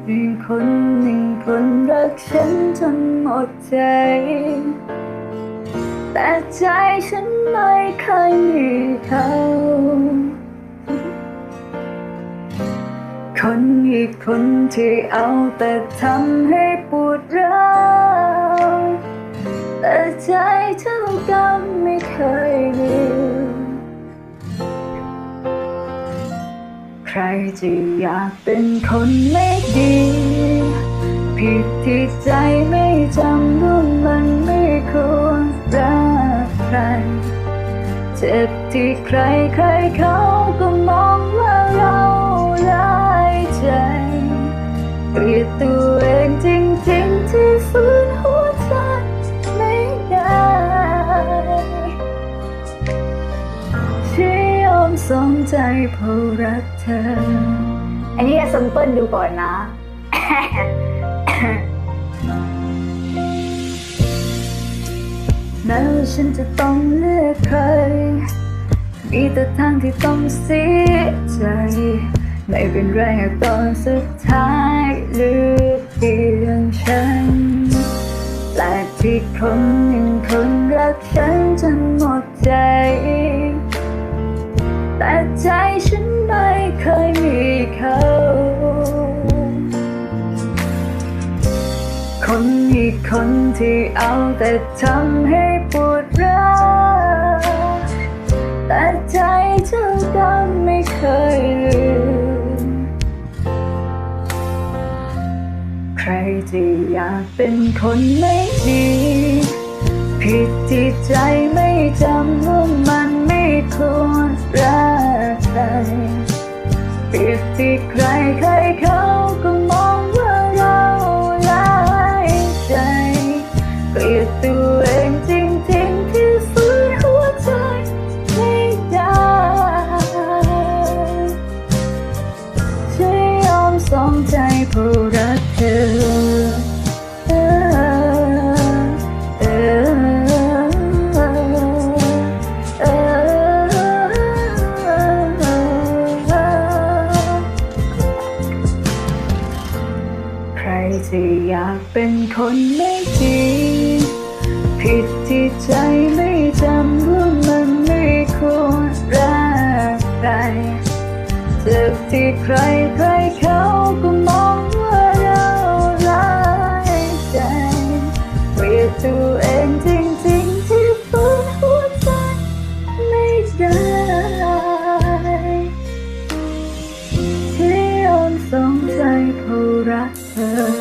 แต่เพียงคนหนึ่งคนรักฉันจนหมดใจ แต่ใจฉันไม่เคยมีเขาคนอีกคนที่เอาแต่ทำให้ปวดร้าวแต่ใจเท่ากันไม่เคยลืม ใครจะอยากเป็นคนไม่ดี ผิดที่ใจไม่จำว่ามันไม่ควรรักใคร เจ็บที่ใครใครเขาก็มองว่า เพราะรักเธอ อันนี้จะซิมเปิลดูก่อนนะแม้ว่าฉันจะต้องเลือกใคร มีแต่ทางที่ต้องเสียใจ ไม่เป็นไรหากตอนสุดท้ายเลือกเพียงฉันแปลกที่คนหนึ่งคนรักฉันจนหมดใจ ฉันไม่เคยมีเขา คนอีกคนที่เอาแต่ทำให้ปวดร้าวแต่ใจเจ้าดำไม่เคยลืม ใครที่อยากเป็นคนไม่ดี ผิดที่ใจไม่จำว่ามันไม่ควร ที่ใครใครเขาก็มองว่าเราลายใจเกลียดตัวเองจริงๆที่ฝืนหัวใจไม่ได้จะยอมสองใจเพราะรักเธอ ที่อยากเป็นคนไม่ดี ผิดที่ใจไม่จำว่ามันไม่ควรรักใครเจ็บที่ใครใครเขาก็มองว่าเราร้ายใจเปลียบตัวเองจริงๆที่ฝืนหัวใจไม่ได้ที่อ่อนสงใจผู้รักเธอ